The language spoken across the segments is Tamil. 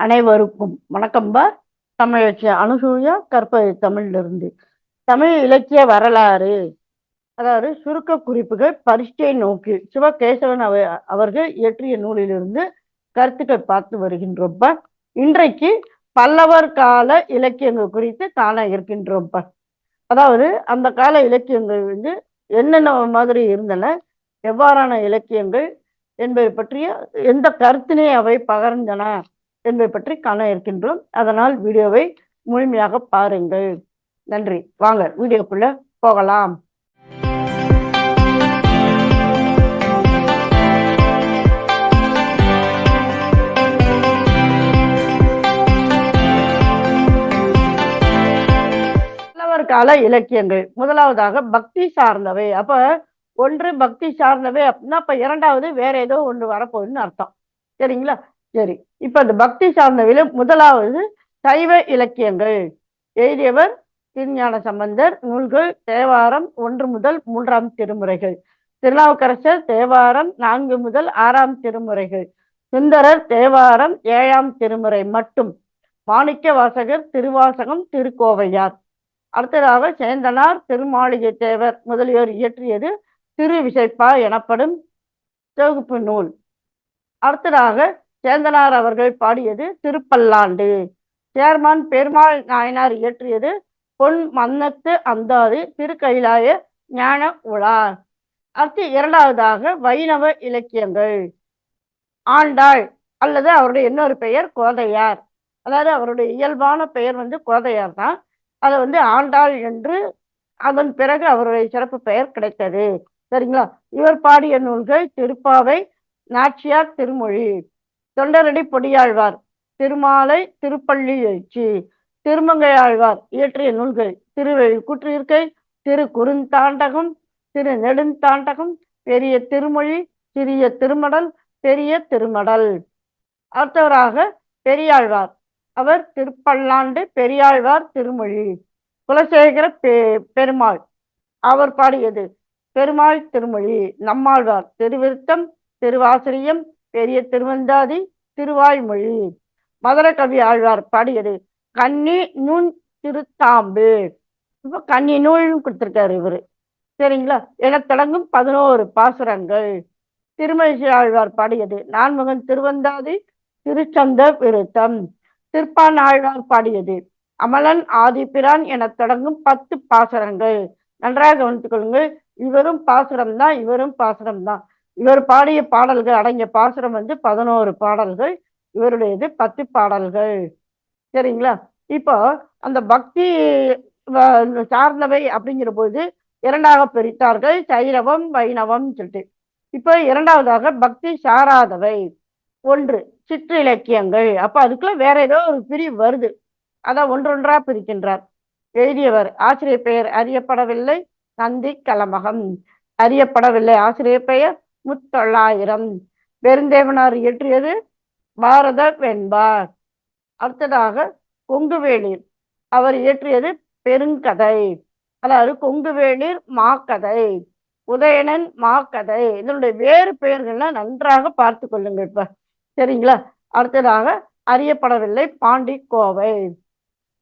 அனைவருக்கும் வணக்கம்பா தமிழச்சிய அனுசூயா கற்பது தமிழிலிருந்து. தமிழ் இலக்கிய வரலாறு. அதாவது சுருக்க குறிப்புகள் பரிஷ்டை நோக்கி சிவகேசவன் அவ அவர்கள் இயற்றிய நூலிலிருந்து கருத்துக்கள் பார்த்து வருகின்றோம்ப்பா இன்றைக்கு பல்லவர் கால இலக்கியங்கள் குறித்து காண இருக்கின்றோம்ப்பா அதாவது அந்த கால இலக்கியங்கள் வந்து என்னென்ன மாதிரி இருந்தன எவ்வாறான இலக்கியங்கள் என்பதை பற்றிய எந்த கருத்தினை அவை பகர்ந்தன என்பதை பற்றி காண இருக்கின்றோம். அதனால் வீடியோவை முழுமையாக பாருங்கள். நன்றி. வாங்க வீடியோக்குள்ள போகலாம். கால இலக்கியங்கள். முதலாவதாக பக்தி சார்ந்தவை. அப்ப ஒன்று பக்தி சார்ந்தவை அப்படின்னா அப்ப இரண்டாவது வேற ஏதோ ஒன்று வரப்போகுதுன்னு அர்த்தம். சரிங்களா? சரி. இப்ப இந்த பக்தி சார்ந்தவையில முதலாவது சைவ இலக்கியங்கள். எழுதியவர் திருஞான சம்பந்தர் நூல்கள் தேவாரம் ஒன்று முதல் மூன்றாம் திருமுறைகள். திருநாவுக்கரசர் தேவாரம் நான்கு முதல் ஆறாம் திருமுறைகள். சுந்தரர் தேவாரம் ஏழாம் திருமுறை மட்டும். மாணிக்க வாசகர் திருவாசகம் திருக்கோவையார். அடுத்ததாக சேந்தனார் திருமாளிகை தேவர் முதலியோர் இயற்றியது திரு விசைப்பா எனப்படும் தொகுப்பு நூல். அடுத்ததாக சேந்தனார் அவர்கள் பாடியது திருப்பல்லாண்டு. சேர்மான் பெருமாள் நாயனார் இயற்றியது பொன் மன்னத்து அந்தாது திருக்கைலாய ஞான உலா. அடுத்து இரண்டாவதாக வைணவ இலக்கியங்கள். ஆண்டாள் அல்லது அவருடைய இன்னொரு பெயர் கோதையார். அதாவது அவருடைய இயல்பான பெயர் வந்து கோதையார் தான். அதை வந்து ஆண்டாள் என்று அதன் பிறகு அவருடைய சிறப்பு பெயர் கிடைத்தது. சரிங்களா? இவர் பாடிய நூல்கள் திருப்பாவை நாச்சியார் திருமொழி. தொண்டரடி பொடியாழ்வார். திருமாலை திருப்பள்ளி எழுச்சி. திருமங்கையாழ்வார் இயற்றிய நூல்கள் திருவெழி கூற்றியிருக்கை திரு குறுந்தாண்டகம் திரு நெடுந்தாண்டகம் பெரிய திருமொழி சிறிய திருமடல் பெரிய திருமடல். அடுத்தவராக பெரியாழ்வார். அவர் திருப்பல்லாண்டு பெரியாழ்வார் திருமொழி. குலசேகர பெ பெருமாள். அவர் பாடியது பெருமாள் திருமொழி. நம்மாழ்வார். திருவிருத்தம் திருவாசிரியம் பெரிய திருவந்தாதி திருவாய்மொழி. மதுரை கவி ஆழ்வார் பாடியது கன்னி நூன் திருத்தாம்பு. இப்போ கன்னி நூல்னு கொடுத்துருக்காரு இவரு. சரிங்களா? என தொடங்கும் பதினோரு பாசுரங்கள். திருமழிசை ஆழ்வார் பாடியது நான்முகன் திருவந்தாதி திருச்சந்த விருத்தம். திருப்பான் ஆழ்வார் பாடியது அமலன் ஆதிபிரான் என தொடங்கும் பத்து பாசுரங்கள். நன்றாக கவனித்துக் கொள்ளுங்கள். இவரும் பாசுரம் தான் இவரும் பாசுரம் தான் இவர் பாடிய பாடல்கள் அடங்கிய பாசுரம் வந்து பதினோரு பாடல்கள் இவருடையது பத்து பாடல்கள். சரிங்களா? இப்போ அந்த பக்தி சார்ந்தவை அப்படிங்கிற போது இரண்டாக பிரித்தார்கள் சைரவம் வைணவம் சொல்லிட்டு. இப்போ இரண்டாவதாக பக்தி சாராதவை. ஒன்று சிற்றிலக்கியங்கள். அப்போ அதுக்குள்ள வேற ஏதோ ஒரு பிரிவு வருது. அதான் ஒன்றொன்றா பிரிக்கின்றார். எழுதியவர் ஆசிரியர் பெயர் அறியப்படவில்லை. நந்தி கலமகம். அறியப்படவில்லை. ஆசிரியர் பெயர் முத்தொள்ளாயிரம். பெருந்தேவனார் இயற்றியது பாரத வெண்பார். அடுத்ததாக கொங்குவேளிர். அவர் இயற்றியது பெருங்கதை. அதாவது கொங்குவேளிர் மாக்கதை உதயணன் மாக்கதை. இதனுடைய வேறு பெயர்கள்லாம் நன்றாக பார்த்து கொள்ளுங்கள் இப்ப. சரிங்களா? அடுத்ததாக அறியப்படவில்லை பாண்டி கோவை.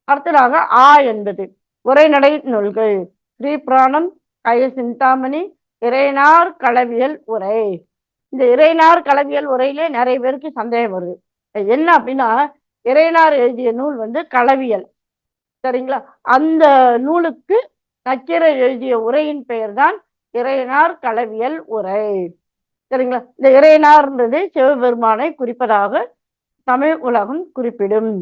அடுத்ததாக ஆ என்பது உரைநடை நூல்கள். ஸ்ரீ புராணம் கய சிந்தாமணி இறைநார் களவியல் உரை. இந்த இறைநார் களவியல் உரையிலே நிறைய பேருக்கு சந்தேகம் வருது. என்ன அப்படின்னா இறைநார் எழுதிய நூல் வந்து களவியல் சரிங்களா? அந்த நூலுக்கு நக்கீரை எழுதிய உரையின் பெயர் தான் இறைநார் களவியல் உரை. சரிங்களா? இந்த இறைநார்ன்றது சிவபெருமானை குறிப்பதாக தமிழ் உலகம் குறிப்பிடும்.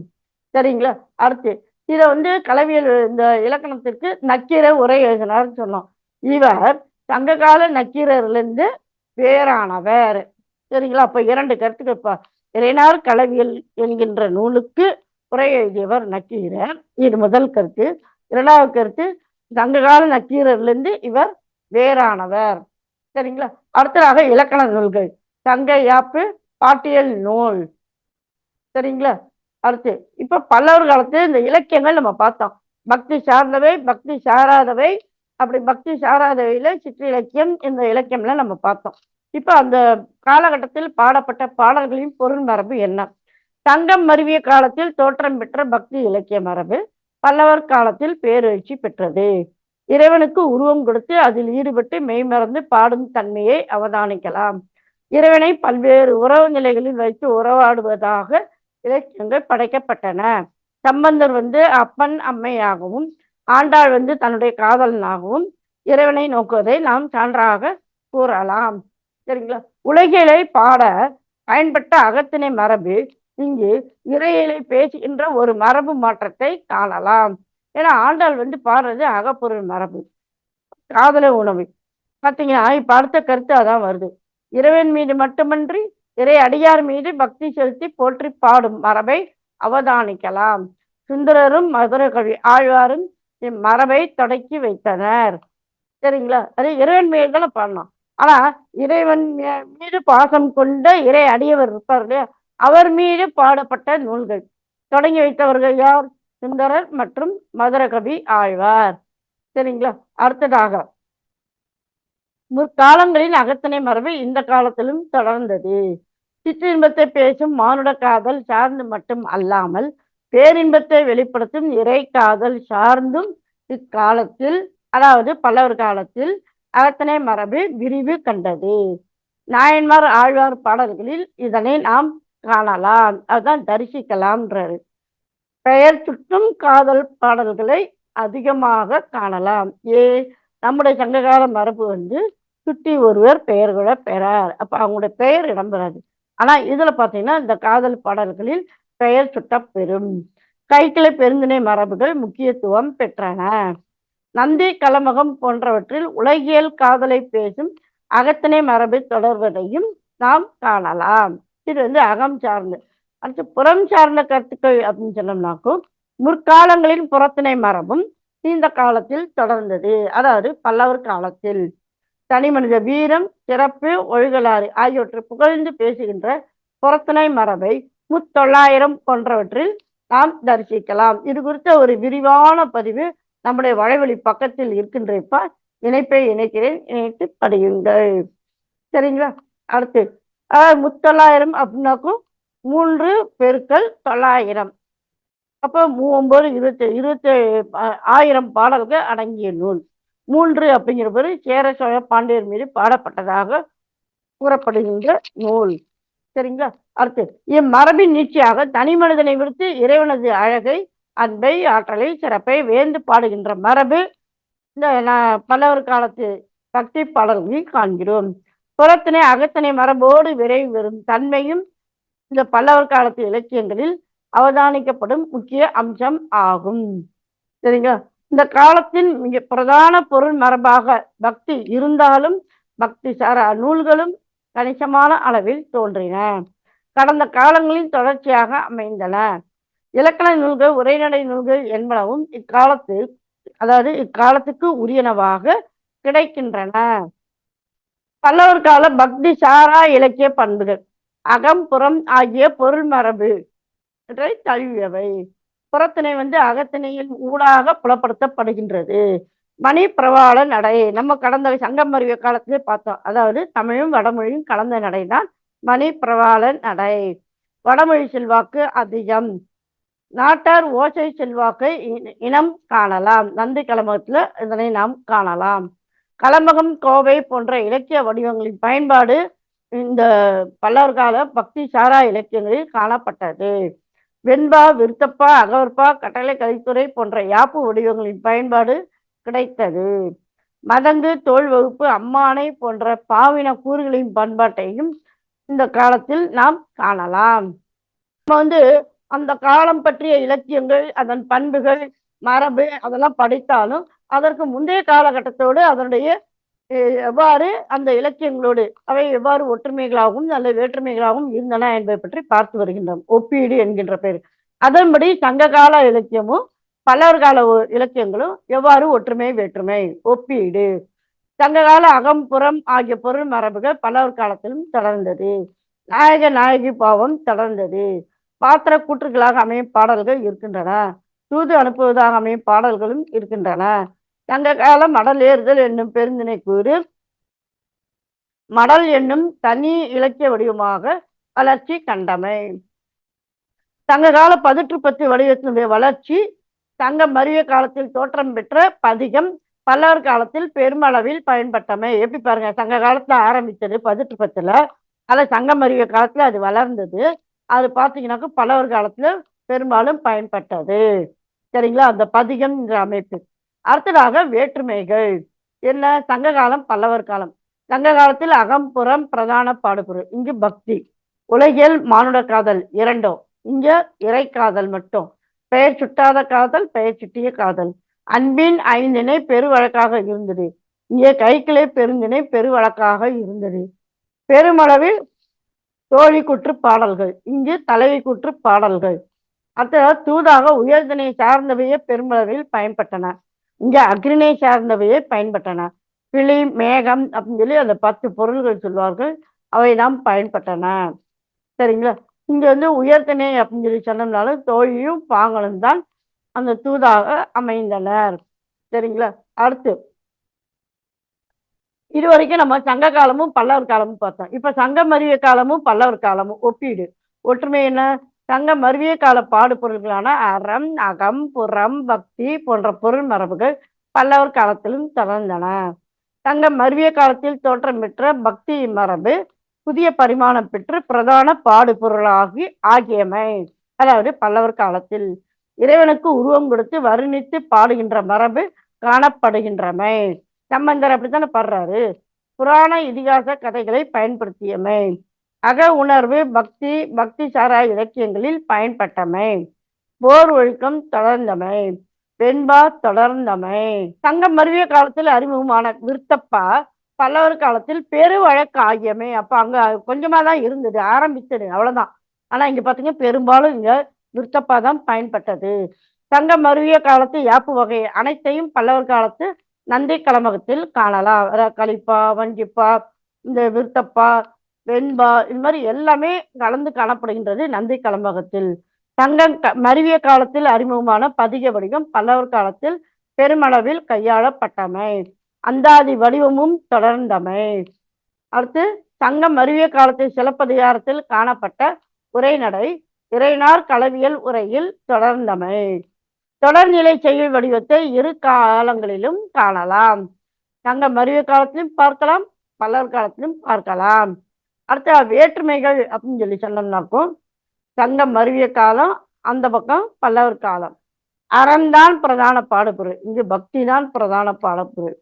சரிங்களா? அடுத்து இதை வந்து களவியல் இந்த இலக்கணத்திற்கு நக்கீர உரை எழுதினார்னு சொன்னோம். இவர் சங்ககால நக்கீரர்லேருந்து வேறானவர் சரிங்களா? அப்போ இரண்டு கருத்துக்கள் இப்போ இறைனார் களவியல் என்கின்ற நூலுக்கு உரை எழுதியவர் நக்கீரர். இது முதல் கருத்து. இரண்டாவது கருத்து சங்ககால நக்கீரர்லேருந்து இவர் வேறானவர் சரிங்களா? அடுத்ததாக இலக்கண நூல்கள். சங்க யாப்பு பாட்டியல் நூல். சரிங்களா? அடுத்து இப்ப பல்லவர் காலத்து இந்த இலக்கியங்கள் நம்ம பார்த்தோம். பக்தி சார்ந்தவை பக்தி சாராதவை அப்படி பக்தி சாராதவையில சிற்றிலக்கியம் இந்த இலக்கியம்லாம் நம்ம பார்த்தோம். இப்ப அந்த காலகட்டத்தில் பாடப்பட்ட பாடல்களின் பொருள் மரபு என்ன? தங்கம் மருவிய காலத்தில் தோற்றம் பெற்ற பக்தி இலக்கிய மரபு பல்லவர் காலத்தில் பேரெழுச்சி பெற்றது. இறைவனுக்கு உருவம் கொடுத்து அதில் ஈடுபட்டு மெய்மறந்து பாடும் தன்மையை அவதானிக்கலாம். இறைவனை பல்வேறு உறவு நிலைகளில் வைத்து உறவாடுவதாக இலக்கியங்கள் படைக்கப்பட்டன. சம்பந்தர் வந்து அப்பன் அம்மையாகவும் ஆண்டாள் வந்து தன்னுடைய காதலனாகவும் இறைவனை நோக்குவதை நாம் சான்றாக கூறலாம். சரிங்களா? உலகிலை பாட பயன்பட்ட அகத்தினை மரபு இங்கு இறையிலை பேசுகின்ற ஒரு மரபு மாற்றத்தை காணலாம். ஏன்னா ஆண்டாள் வந்து பாடுறது அகப்பொருள் மரபு காதல உணவு. பார்த்தீங்கன்னா இப்போ அடுத்த கருத்து அதான் வருது. இறைவன் மீது மட்டுமன்றி இறை அடியார் மீது பக்தி செலுத்தி போற்றி பாடும் மரபை அவதானிக்கலாம். சுந்தரரும் மதுரகவி ஆழ்வாரும் இம்மரபை தொடக்கி வைத்தனர். சரிங்களா? அது இறைவன் மீது தானே பாடணும். ஆனா இறைவன் மீது பாசம் கொண்ட இறை அடியவர் இருப்பார் இல்லையா? அவர் மீது பாடப்பட்ட நூல்கள். தொடங்கி வைத்தவர்கள் யார்? சுந்தரர் மற்றும் மதுரகவி ஆழ்வார். சரிங்களா? அடுத்ததாக முற்காலங்களின் அகத்தனை மரபு இந்த காலத்திலும் தொடர்ந்தது. சிற்றின்பத்தை பேசும் மானுட காதல் சார்ந்து மட்டும் அல்லாமல் பேரின்பத்தை வெளிப்படுத்தும் இறை காதல் சார்ந்தும் இக்காலத்தில் அதாவது பல்லவர் காலத்தில் அகத்தனை மரபு விரிவு கண்டது. நாயன்மார் ஆழ்வார் பாடல்களில் இதனை நாம் காணலாம். அதுதான் தரிசிக்கலாம்ன்றாரு. பெயர் சுற்றும் காதல் பாடல்களை அதிகமாக காணலாம். ஏ நம்முடைய சங்ககால மரபு வந்து சுட்டி ஒருவர் பெயர்களை பெறார். அப்ப அவங்களுடைய பெயர் இடம்பெறாது. ஆனா இதுல பாத்தீங்கன்னா இந்த காதல் பாடல்களில் பெயர் சுட்டப்பெறும் கைக்கிளை பெருந்திணை மரபுகள் முக்கியத்துவம் பெற்றன. நந்தி கலமகம் போன்றவற்றில் உலகியல் காதலை பேசும் அகத்திணை மரபு தொடர்வதையும் நாம் காணலாம். இது வந்து அகம் சார்ந்து. அடுத்து புறம் சார்ந்த கருத்துக்கள் அப்படின்னு சொன்னோம்னாக்கும் முற்காலங்களின் புறத்திணை மரபும் நீண்ட காலத்தில் தொடர்ந்தது. அதாவது பல்லவர் காலத்தில் தனி மனித வீரம் சிறப்பு ஒழுகலாறு ஆகியவற்றை புகழ்ந்து பேசுகின்ற புறத்திணை மரபை முத்தொள்ளாயிரம் போன்றவற்றில் நாம் தரிசிக்கலாம். இது குறித்த ஒரு விரிவான பதிவு நம்முடைய வலைவழி பக்கத்தில் இருக்கின்றப்ப. இணைப்பை இணைக்கிறேன். இணைத்து படியுங்கள். சரிங்களா? அடுத்து அதாவது முத்தொள்ளாயிரம் அப்படின்னாக்கும் மூன்று பெருக்கள் தொள்ளாயிரம். அப்போ மூ ஒன்பது இருபத்தி இருபத்தி ஆயிரம் பாடல்கள் அடங்கிய நூல். மூன்று அப்படிங்கிற பேரு சேர சோழ பாண்டியர் மீது பாடப்பட்டதாக கூறப்படுகின்ற நூல். சரிங்களா? அடுத்து இம்மரபின் நீட்சியாக தனி மனிதனை விடுத்து இறைவனது அழகை அன்பை ஆற்றலை சிறப்பை வேந்து பாடுகின்ற மரபு இந்த பல்லவர் காலத்து பக்தி பாடல்களில் காண்கிறோம். புறத்தினை அகத்தினை மரபோடு விரைவு வரும் தன்மையும் இந்த பல்லவர் காலத்து இலக்கியங்களில் அவதானிக்கப்படும் முக்கிய அம்சம் ஆகும். சரிங்களா? இந்த காலத்தின் மிக பிரதான பொருள் மரபாக பக்தி இருந்தாலும் பக்தி சாரா நூல்களும் கணிசமான அளவில் தோன்றின. கடந்த காலங்களில் தொடர்ச்சியாக அமைந்தன. இலக்கண நூல்கள் உரைநடை நூல்கள் என்பனவும் இக்காலத்து அதாவது இக்காலத்துக்கு உரியனவாக கிடைக்கின்றன. பல்லவர் கால பக்தி சாரா இலக்கிய பண்புகள் அகம் புறம் ஆகிய பொருள் மரபு தழுவியவை. புறத்திணை வந்து அகத்திணையின் ஊடாக புலப்படுத்தப்படுகின்றது. மணி பிரவாள நடை. நம்ம கடந்த சங்கம் அறிவிய காலத்திலே பார்த்தோம். அதாவது தமிழும் வடமொழியும் கலந்த நடைதான் மணி பிரவாள நடை. வடமொழி செல்வாக்கு அதிகம். நாட்டார் ஓசை செல்வாக்கை இ- இனம் காணலாம். நந்தி கலமகத்துல இதனை நாம் காணலாம். கலமகம் கோவை போன்ற இலக்கிய வடிவங்களின் பயன்பாடு இந்த பல்லவர் கால பக்தி சாரா இலக்கியங்களில் காணப்பட்டது. வெண்பா விருத்தப்பா அகவற்பா கட்டளை கலித்துறை போன்ற யாப்பு வடிவங்களின் பயன்பாடு கிடைத்தது. மதங்கு தோல் வகுப்பு அம்மானை போன்ற பாவின கூறுகளின் பண்பாட்டையும் இந்த காலத்தில் நாம் காணலாம். நம்ம வந்து அந்த காலம் பற்றிய இலக்கியங்கள் அதன் பண்புகள் மரபு அதெல்லாம் படித்தாலும் அதற்கு முந்தைய காலகட்டத்தோடு அதனுடைய அஹ், எவ்வாறு அந்த இலக்கியங்களோடு அவை எவ்வாறு ஒற்றுமைகளாகவும் அல்ல வேற்றுமைகளாகவும் இருந்தன என்பதை பற்றி பார்த்து வருகின்றோம். ஒப்பீடு என்கின்ற பெயர். அதன்படி சங்ககால இலக்கியமும் பல்லவர் கால ஒ- இலக்கியங்களும் எவ்வாறு ஒற்றுமை வேற்றுமை ஒப்பீடு? சங்ககால அகம்புறம் ஆகிய பொருள் மரபுகள் பல்லவர் காலத்திலும் தொடர்ந்தது நாயக நாயகி பாவம் தொடர்ந்தது பாத்திர கூற்றுகளாக அமையும் பாடல்கள் இருக்கின்றன. தூது அனுப்புவதாக அமையும் பாடல்களும் இருக்கின்றன. சங்க கால மடல் ஏறுதல் என்னும் பெருந்தினை கூறு மடல் என்னும் தனி இலக்கிய வடிவமாக வளர்ச்சி கண்டமை. சங்ககால பதிற்று பத்து வடிவத்தினுடைய வளர்ச்சி சங்க மரிய காலத்தில் தோற்றம் பெற்ற பதிகம் பல்லவர் காலத்தில் பெருமளவில் பயன்பட்டமை. எப்படி பாருங்க சங்க காலத்துல ஆரம்பித்தது பதிட்டு பத்துல அதை சங்க மருவிய காலத்துல அது வளர்ந்தது. அது பார்த்தீங்கன்னாக்கா பல்லவர் காலத்துல பெரும்பாலும் பயன்பட்டது. சரிங்களா? அந்த பதிகம்ன்ற அமைப்பு. அடுத்ததாக வேற்றுமைகள். என்ன? சங்க காலம் பல்லவர் காலம். சங்க காலத்தில் அகம்புறம் பிரதான பாடுபொருள் இங்கு பக்தி. உலகியல் மானுட காதல் இரண்டும் இங்க இறை காதல் மட்டும். பெயர் சுட்டாத காதல் பெயர் சுட்டிய காதல். அன்பின் ஐந்தினை பெருவழக்காக இருந்தது. இங்கே கைக்கிளை பெருந்தினை பெருவழக்காக இருந்தது. பெருமளவில் தோழி குற்று பாடல்கள் இங்கு தலைவி குற்று பாடல்கள். அத்தகைய தூதாக உயர்தினை சார்ந்தவையே பெருமளவில் பயன்பட்டன. இங்கே அக்ரிணை சார்ந்தவையே பயன்பட்டன. கிளி மேகம் அப்படின்னு சொல்லி அந்த பத்து பொருள்கள் சொல்வார்கள். அவை நாம் பயன்பட்டன. சரிங்களா? இங்க வந்து உயர்திணை அப்படின்னு சொல்லி சொன்னதுனால தோழியும் பாங்களும் தான் அந்த தூதாக அமைந்தனர். சரிங்களா? அடுத்து. இது வரைக்கும் நம்ம சங்க காலமும் பல்லவர் காலமும் பார்த்தோம். இப்ப சங்க மருவிய காலமும் பல்லவர் காலமும் ஒப்பீடு. ஒற்றுமை என்ன? சங்க மருவிய கால பாடு பொருள்களான அறம் அகம் புறம் பக்தி போன்ற பொருள் மரபுகள் பல்லவர் காலத்திலும் தொடர்ந்தன சங்க மருவிய காலத்தில் தோற்றம் பெற்ற பக்தி மரபு புதிய பரிமாணம் பெற்று பிரதான பாடுபொருளாகி ஆகியமை. அதாவது பல்லவர் காலத்தில் இறைவனுக்கு உருவம் கொடுத்து வருணித்து பாடுகின்ற மரபு காணப்படுகின்றமை. சம்பந்தர் அப்படித்தானே பாடுறாரு. புராண இதிகாச கதைகளை பயன்படுத்தியமை. அக உணர்வு பக்தி பக்தி சாரா இலக்கியங்களில் பயன்பட்டமை. போர் ஒழுக்கம் தொடர்ந்தமை வெண்பா தொடர்ந்தமை சங்கம் மருவிய காலத்தில் அறிமுகமான விருத்தப்பா பல்லவர் காலத்தில் பெரு வழக்கு ஆகியமை அப்ப அங்க கொஞ்சமா தான் இருந்தது ஆரம்பித்தது அவ்வளவுதான். ஆனா இங்க பார்த்தீங்கன்னா பெரும்பாலும் இங்க விருத்தப்பா தான் பயன்பட்டது. தங்க மருவிய காலத்து யாப்பு வகை அனைத்தையும் பல்லவர் காலத்து நந்தி கலமகத்தில் காணலாம். அதாவது கலிப்பா வஞ்சிப்பா இந்த விருத்தப்பா வெண்பா இது மாதிரி எல்லாமே கலந்து காணப்படுகின்றது நந்தி கலம்பகத்தில் சங்கம் க- மருவிய காலத்தில் அறிமுகமான பதிக வடிவம் பல்லவர் காலத்தில் பெருமளவில் கையாளப்பட்டமை. அந்தாதி வடிவமும் தொடர்ந்தமை. அடுத்து சங்கம் அருவிய காலத்தில் சிலப்பதிகாரத்தில் காணப்பட்ட உரைநடை இறைநார் களவியல் உரையில் தொடர்ந்தமை. தொடர்நிலை செய்யுள் வடிவத்தை இரு காலங்களிலும் காணலாம். சங்கம் அருவிய காலத்திலும் பார்க்கலாம் பல்லவர் காலத்திலும் பார்க்கலாம். அடுத்த வேற்றுமைகள் அப்படின்னு சொல்லி சொன்னோம்னாக்கும் சங்கம் மருவிய காலம் அந்த பக்கம் பல்லவர் காலம். அறம்தான் பிரதான பாடப்பொருள் இங்கு பக்தி தான் பிரதான பாடப்பொருள்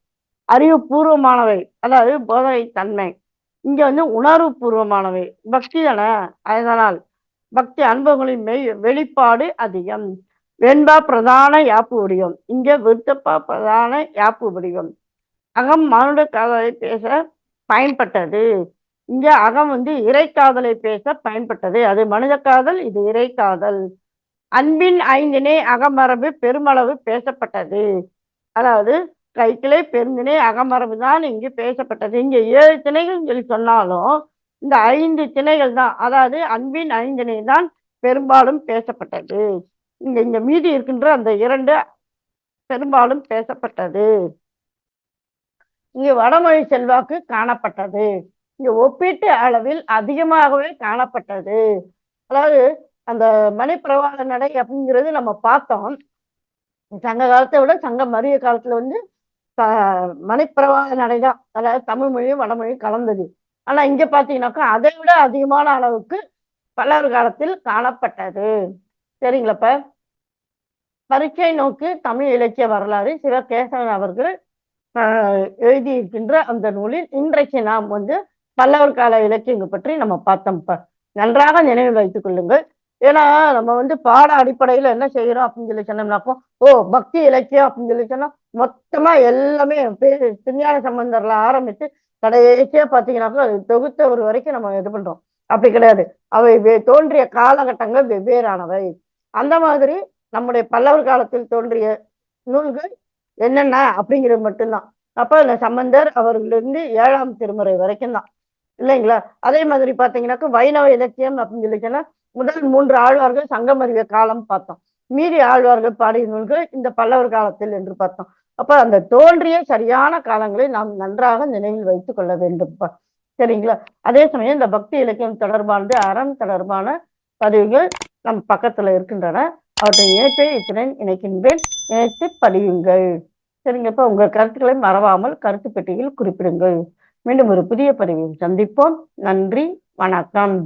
அறிவுபூர்வமானவை. அதாவது போதனை தன்மை இங்க வந்து உணர்வு பூர்வமானவை பக்தி தானே? அதனால் பக்தி அனுபவங்களின் மெய் வெளிப்பாடு அதிகம். வெண்பா பிரதான யாப்பு வடிவம். இங்க விருத்தப்பா பிரதான யாப்பு வடிவம். அகம் மானுட காதலை பேச பயன்பட்டது. இங்க அகம் வந்து இறைக்காதலை பேச பயன்பட்டது. அது மனித காதல் இது இறைக்காதல் அன்பின் ஐந்தினை அகமரபு பெருமளவு பேசப்பட்டது. அதாவது கைக்கிளை பெருந்திணை அகமரபு தான் இங்கு பேசப்பட்டது. இங்கே ஏழு திணைகள் சொல்லி சொன்னாலும் இந்த ஐந்து திணைகள் தான் அதாவது அன்பின் ஐந்திணை தான் பெரும்பாலும் பேசப்பட்டது. இங்க இங்க மீதி இருக்கின்ற அந்த இரண்டு பெரும்பாலும் பேசப்பட்டது. இங்கு வடமொழி செல்வாக்கு காணப்பட்டது. இங்க ஒப்பீட்டு அளவில் அதிகமாகவே காணப்பட்டது. அதாவது அந்த மணிப்பிரவாள நடை அப்படிங்கிறது நம்ம பார்த்தோம். சங்க காலத்தை விட சங்க மரிய காலத்துல வந்து மணிப்பிரவாக நடைதான். அதாவது தமிழ் மொழியும் வடமொழியும் கலந்தது. ஆனா இங்க பாத்தீங்கன்னாக்கா அதை விட அதிகமான அளவுக்கு பல்லவர் காலத்தில் காணப்பட்டது. சரிங்களாப்ப பரீட்சை நோக்கு தமிழ் இலக்கிய வரலாறு சிவகேசவன் அவர்கள் ஆஹ், எழுதியிருக்கின்ற அந்த நூலில் இன்றைக்கு நாம் வந்து பல்லவர் கால இலக்கியங்கள் பற்றி நம்ம பார்த்தோம்ப்ப நன்றாக நினைவில் வைத்துக் கொள்ளுங்கள். ஏன்னா நம்ம வந்து பாட அடிப்படையில என்ன செய்யறோம் அப்படின்னு சொல்லி சொன்னோம்னாக்கோ ஓ பக்தி இலக்கியம் அப்படின்னு சொல்லி சொன்னா மொத்தமா எல்லாமே திருஞான சம்பந்தர்ல ஆரம்பித்து கடைசியா பாத்தீங்கன்னாக்கோ அது தொகுத்தவர் வரைக்கும் நம்ம இது பண்றோம். அப்படி கிடையாது. அவை வே- தோன்றிய காலகட்டங்கள் வெவ்வேறானவை. அந்த மாதிரி நம்முடைய பல்லவர் காலத்தில் தோன்றிய நூல்கள் என்னென்ன அப்படிங்கிறது மட்டும்தான். அப்ப இந்த சம்பந்தர் அவர்களிருந்து ஏழாம் திருமுறை வரைக்கும் தான் இல்லைங்களா? அதே மாதிரி பாத்தீங்கன்னாக்கா வைணவ இலக்கியம் அப்படின்னு சொல்லி சொன்னா முதல் மூன்று ஆழ்வார்கள் சங்கமறிய காலம் பார்த்தோம். மீதி ஆழ்வார்கள் பாடிய நூல்கள் இந்த பல்லவர் காலத்தில் என்று பார்த்தோம். அப்ப அந்த தோன்றிய சரியான காலங்களை நாம் நன்றாக நினைவில் வைத்துக் கொள்ள வேண்டும். சரிங்களா? அதே சமயம் இந்த பக்தி இலக்கியம் தொடர்பானது அறம் தொடர்பான பதிவுகள் நம் பக்கத்துல இருக்கின்றன. அவற்றை இணைப்பை இத்துடன் இணைக்கின்றேன். இணைத்து பதியுங்கள். சரிங்க இப்ப உங்க கருத்துக்களை மறவாமல் கருத்து பெட்டியில் குறிப்பிடுங்கள். மீண்டும் ஒரு புதிய பதிவில் சந்திப்போம். நன்றி வணக்கம்.